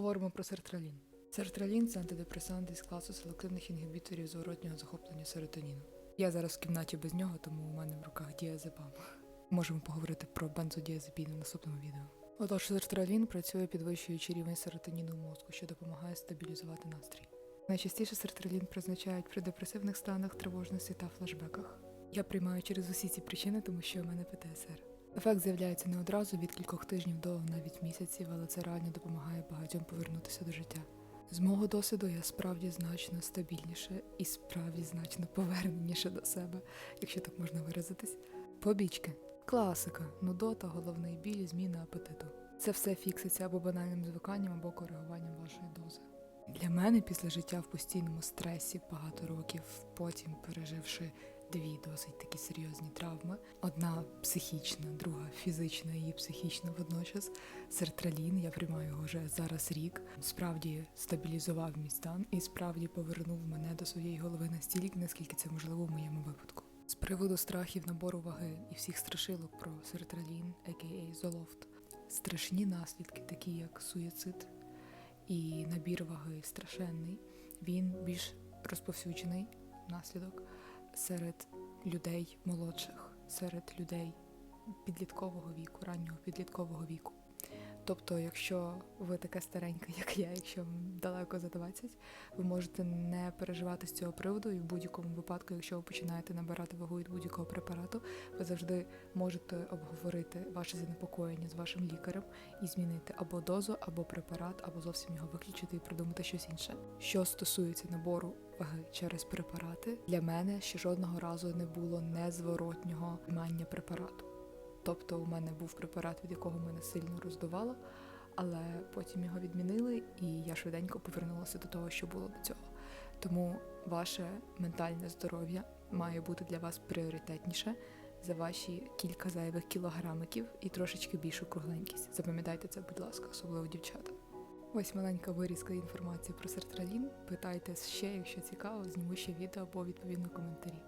Говоримо про сертралін. Сертралін це антидепресант із класу селективних інгібіторів зворотнього захоплення серотоніну. Я зараз в кімнаті без нього, тому у мене в руках діазепам. Можемо поговорити про бензодіазепін у наступному відео. Отож, сертралін працює підвищуючи рівень серотоніну в мозку, що допомагає стабілізувати настрій. Найчастіше сертралін призначають при депресивних станах, тривожності та флешбеках. Я приймаю через усі ці причини, тому що у мене ПТСР. Ефект з'являється не одразу від кількох тижнів до навіть місяців, але це реально допомагає багатьом повернутися до життя. З мого досвіду я справді значно стабільніше і справді значно поверненіше до себе, якщо так можна виразитись. Побічки. Класика, нудота, головний біль, зміна апетиту. Це все фікситься або банальним звиканням, або коригуванням вашої дози. Для мене після життя в постійному стресі багато років, потім переживши дві досить такі серйозні травми: одна психічна, друга фізична і психічна водночас. Сертралін, я приймаю його вже зараз рік. Справді стабілізував мій стан і справді повернув мене до своєї голови настільки, наскільки це можливо в моєму випадку. З приводу страхів набору ваги і всіх страшилок про сертралін, а.к.а. Золофт, страшні наслідки, такі як суїцид і набір ваги страшенний. Він більш розповсюджений наслідок серед людей молодших, серед людей підліткового віку, раннього підліткового віку. Тобто, якщо ви таке стареньке, як я, якщо вам далеко за 20, ви можете не переживати з цього приводу, і в будь-якому випадку, якщо ви починаєте набирати вагу від будь-якого препарату, ви завжди можете обговорити ваше занепокоєння з вашим лікарем і змінити або дозу, або препарат, або зовсім його виключити і придумати щось інше. Що стосується набору через препарати, для мене ще жодного разу не було незворотнього приймання препарату. Тобто у мене був препарат, від якого мене сильно роздувало, але потім його відмінили, і я швиденько повернулася до того, що було до цього. Тому ваше ментальне здоров'я має бути для вас пріоритетніше за ваші кілька зайвих кілограмиків і трошечки більшу кругленькість. Запам'ятайте це, будь ласка, особливо дівчата. Ось маленька вирізка інформації про сертралін. Питайте ще, якщо цікаво, зніму ще відео або відповідно коментарі.